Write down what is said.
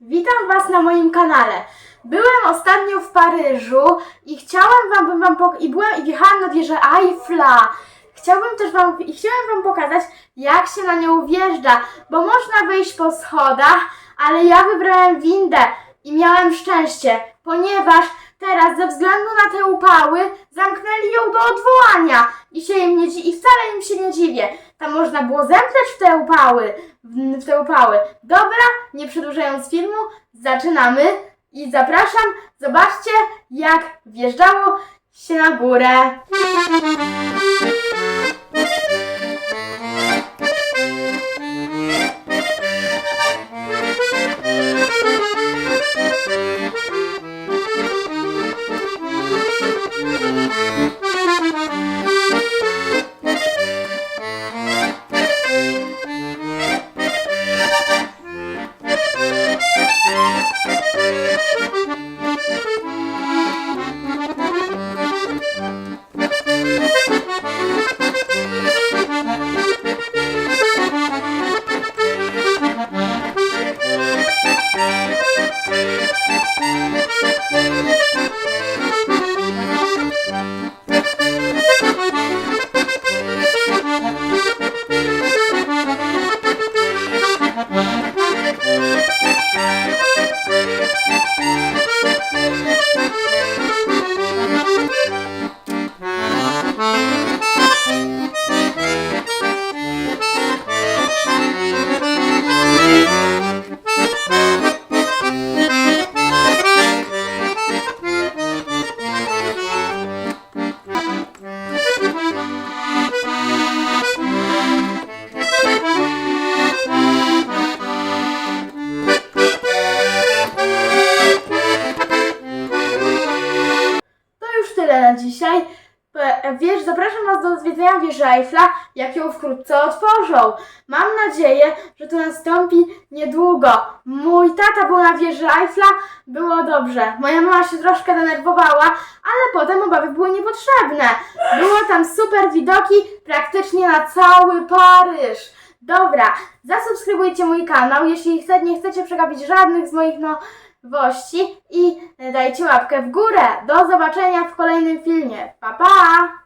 Witam Was na moim kanale. Byłem ostatnio w Paryżu i chciałem Wam, bym wam pok- i byłem i wjechałam na wieżę Eiffla. Chciałbym też Wam i chciałem Wam pokazać, jak się na nią wjeżdża, bo można wyjść po schodach, ale ja wybrałem windę i miałem szczęście, ponieważ teraz ze względu na te upały zamknęli ją do odwołania i się im nie dzi- i wcale im się nie dziwię. Tam można było zemdleć w te upały, w te upały. Dobra, nie przedłużając filmu, zaczynamy i zapraszam, zobaczcie jak wjeżdżało się na górę. Thank you. Na dzisiaj. Wiesz, zapraszam Was do zwiedzania wieży Eiffla, jak ją wkrótce otworzą. Mam nadzieję, że to nastąpi niedługo. Mój tata był na wieży Eiffla, było dobrze. Moja mama się troszkę denerwowała, ale potem obawy były niepotrzebne. Było tam super widoki praktycznie na cały Paryż. Dobra, zasubskrybujcie mój kanał, jeśli nie chcecie przegapić żadnych z moich nowości i dajcie łapkę w górę. Do zobaczenia w kolejnym filmie. Pa pa!